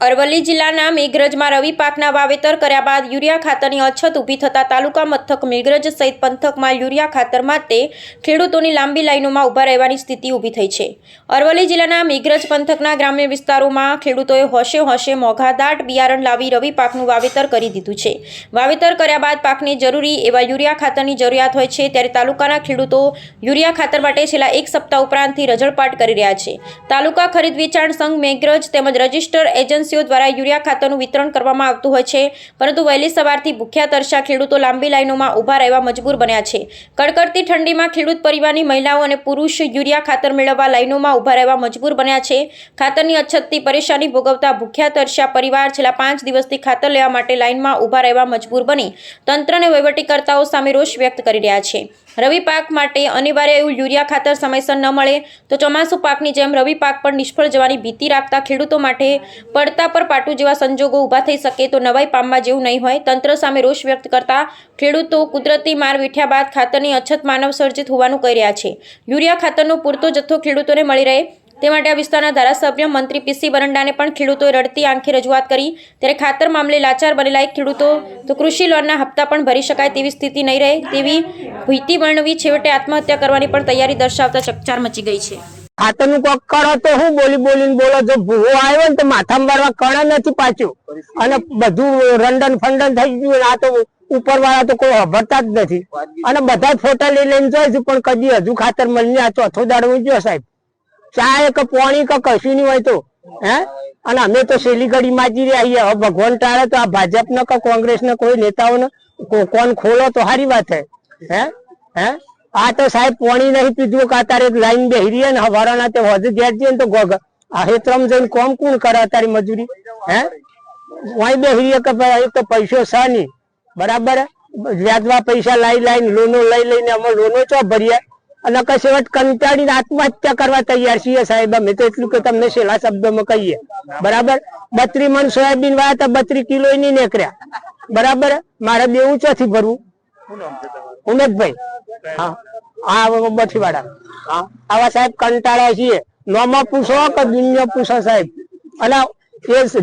અરવલ્લી જિલ્લાના મેઘરજમાં રવિ પાકના વાવેતર કર્યા બાદ યુરિયા ખાતરની અછત ઊભી થતા તાલુકા મથક મેઘરજ સહિત પંથકમાં યુરિયા ખાતર માટે ખેડૂતોની લાંબી લાઈનોમાં ઊભા રહેવાની સ્થિતિ ઊભી થઈ છે. અરવલ્લી જિલ્લાના મેઘરજ પંથકના ગ્રામ્ય વિસ્તારોમાં ખેડૂતોએ હોશે હોશે મોઘાદાટ બિયારણ લાવી રવિ પાકનું વાવેતર કરી દીધું છે. વાવેતર કર્યા બાદ પાકને જરૂરી એવા યુરિયા ખાતરની જરૂરિયાત હોય છે ત્યારે તાલુકાના ખેડૂતો યુરિયા ખાતર માટે છેલ્લા એક સપ્તાહ ઉપરાંતથી રજળપાટ કરી રહ્યા છે. તાલુકા ખરીદ વેચાણ સંઘ મેઘરજ તેમજ રજિસ્ટર એજન્સીઓ દ્વારા યુરિયા ખાતરનું વિતરણ કરવામાં આવતું હોય છે. પરંતુ વહેલી સવારથી ભૂખ્યા તરસા ખેડૂતો લાંબી લાઇનોમાં ઊભા રહેવા મજબૂર બન્યા છે. કડકડતી ઠંડીમાં ખેડૂત પરિવારની મહિલાઓ અને પુરુષ યુરિયા ખાતર મેળવવા લાઇનોમાં ઊભા રહેવા મજબૂર બન્યા છે. ખાતરની અછતથી પરેશાની ભોગવતા ભૂખ્યા તરસ્યા પરિવાર છેલ્લા પાંચ દિવસથી ખાતર લેવા માટે લાઇનમાં ઊભા રહેવા મજબૂર બની તંત્ર અને વહીવટીકર્તાઓ સામે રોષ વ્યક્ત કરી રહ્યા છે. રવિ પાક માટે અનિવાર્ય એવું યુરિયા ખાતર સમયસર ન મળે તો ચોમાસુ પાકની જેમ રવિ પાક પર નિષ્ફળ જવાની ભીતિ રાખતા ખેડૂતો માટે પડતા પર પાટું જેવા સંજોગો ઊભા થઈ શકે તો નવાઈ પામવા જેવું નહીં હોય. તંત્ર સામે રોષ વ્યક્ત કરતા ખેડૂતો કુદરતી માર વીઠ્યા બાદ ખાતરની અછત માનવ સર્જિત હોવાનું કહી રહ્યા છે. યુરિયા ખાતરનો પૂરતો જથ્થો ખેડૂતોને મળી રહે તે માટે આ વિસ્તારના ધારાસભ્ય મંત્રી પીસી બરંડાને પણ ખેડૂતોએ રડતી આંખે રજૂઆત કરી. ત્યારે ખાતર મામલે લાચાર બનેલા એક ખેડૂતો, તો કૃષિ લોનના હપ્તા પણ ભરી શકાય તેવી સ્થિતિ નહીં રહે, તેવી ભીતિ વર્ણવી છેવટે આત્મહત્યા કરવાની પણ તૈયારી દર્શાવતા ચકચાર મચી ગઈ છે. ખાતરનું કોક કરો તો હું બોલી બોલીને બોલો, જો ભૂવો આવ્યો ને તો માથા મારવા કણ નથી પાછું. અને બધું રંડન ફંડન થઈ ગયું આ તો ઉપર વાળા તો કોઈ હભરતા જ નથી. અને બધા ફોટા લઈ લઈને જોઈશું પણ કદી હજુ ખાતર મળીને આ ચોથો દાડો જો સાહેબ. ચા કે પોણી કે કશું નહીં હોય તો, હે? અને અમે તો ઘડી માજી રહ્યા છીએ. હવે ભગવાન ટાળે તો આ ભાજપ ને કે કોંગ્રેસ ને કોઈ નેતાઓને કોણ ખોલો તો સારી વાત હે. હે? હે? આ તો સાહેબ પોણી નહીં પીધું કે અત્યારે લાઈન બેહી ને હવારાના તે વધુ ઘેર જઈએ ને તો ગોગ આ હેતરમ જઈને કોમ કોણ કરે અત્યારે મજૂરી? હે? વहीं બેહી કે ભાઈ તો પૈસો છે નહીં. બરાબર વ્યાજવા પૈસા લાઈ લાઈને લોનો લઈ લઈને અમે લોનો ચો ભરીએ? અને કશેવટ કંટાળીને આત્મહત્યા કરવા તૈયાર છીએ સાહેબ. અમે તો એટલું કે તમને છેલ્લા શબ્દોમાં કહીએ. બરાબર? બત્રી મણ સોયાબીન વાયા બત્રી કિલો ની નીકળ્યા. બરાબર? મારે બે ચોથી ભરવું. ઉમેશભાઈ હા. હા બઠી વાળા. આવા સાહેબ કંટાળ્યા છીએ. નોમાં પૂછો કે દુનિયા પૂછો સાહેબ. અને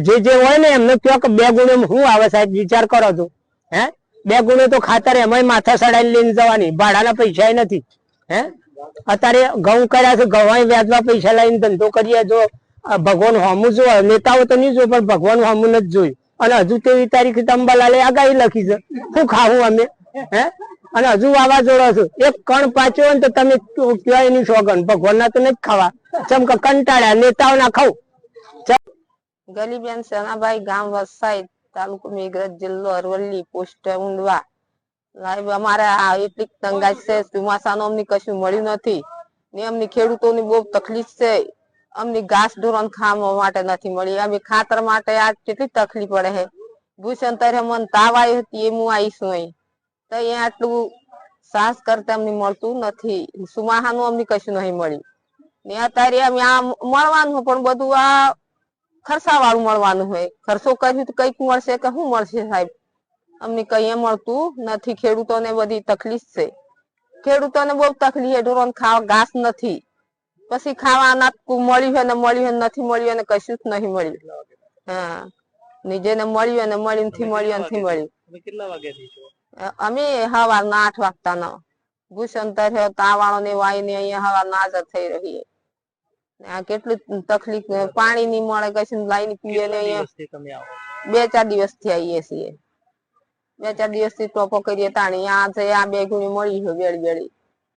જે જે હોય ને એમને કયો કે બે ગુણે હું આવે સાહેબ, વિચાર કરો તો. હે? બે ગુણે તો ખાતર એમાંય માથા સડાઈ લઈને જવાની. ભાડાના પૈસા નથી. હે? અત્યારે ઘઉં કર્યા છે, ઘઉં વ્યાજવા પૈસા લઈને ધંધો કરીએ જો. ભગવાન હોમું જો, નેતાઓ તો નહીં જો પણ ભગવાન હોમું નથી જોયું. અને હજુ તેવી તારીખ અંબાલાલે આગાહી લખી છે. શું ખાવું અમે? હે? અને હજુ વાવાઝોડો છે. એક કણ પાચો હોય તો તમે કહેવાય એની સોગન ભગવાન ના તો નથી ખાવા. ચમ કે કંટાળ્યા નેતાઓ ના ખાવ. ગલીબેન સેનાભાઈ ગામ વસાઈ, તાલુકો મેઘરજ જિલ્લો અરવલ્લી, પોસ્ટ ઊંડવા. સાહેબ, અમારે આ એટલી તંગાઈ છે, ચોમાસાનું અમને કશું મળ્યું નથી. ને અમને ખેડૂતોની બહુ તકલીફ છે. અમને ઘાસ ધોરણ ખાવા માટે નથી મળી. અમે ખાતર માટે આ કેટલી તકલીફ પડે છે. ભૂષણ મને તાવ આવી હતી એ હું આવીશું અહીં તો અહીંયા આટલું સાહસ કરતા અમને મળતું નથી. સુમાહાનું અમને કશું નહીં મળ્યું. ને અત્યારે અમે આ મળવાનું પણ બધું આ ખર્ચા વાળું મળવાનું હોય ખર્ચો કર્યું તો કંઈક મળશે કે શું મળશે સાહેબ? અમને કઈ મળતું નથી. ખેડૂતોને બધી તકલીફ છે. ખેડૂતોને બહુ તકલીફ ઢોરોને ખાવા ઘાસ નથી. પછી ખાવાના મળ્યું હોય ને મળ્યું હોય નથી મળ્યું ને કશું જ નહીં મળ્યું. હા. ને મળ્યું ને મળ્યું નથી મળ્યું નથી મળ્યું. કેટલા વાગ્યાથી અમે સવારના આઠ વાગતા નો ભૂષણતર થયો તાવાળો ને વાય ને અહીંયા સવારના હાજર થઈ રહી આ કેટલી તકલીફ પાણી ની મળે કશું લાઈન પીએ ને અહીંયા બે ચાર દિવસથી આવીએ છીએ. બે ચાર દિવસથી ટોપો કરીએ તાણી આ છે, આ બે ગુણી મળી છે વેળી વેળી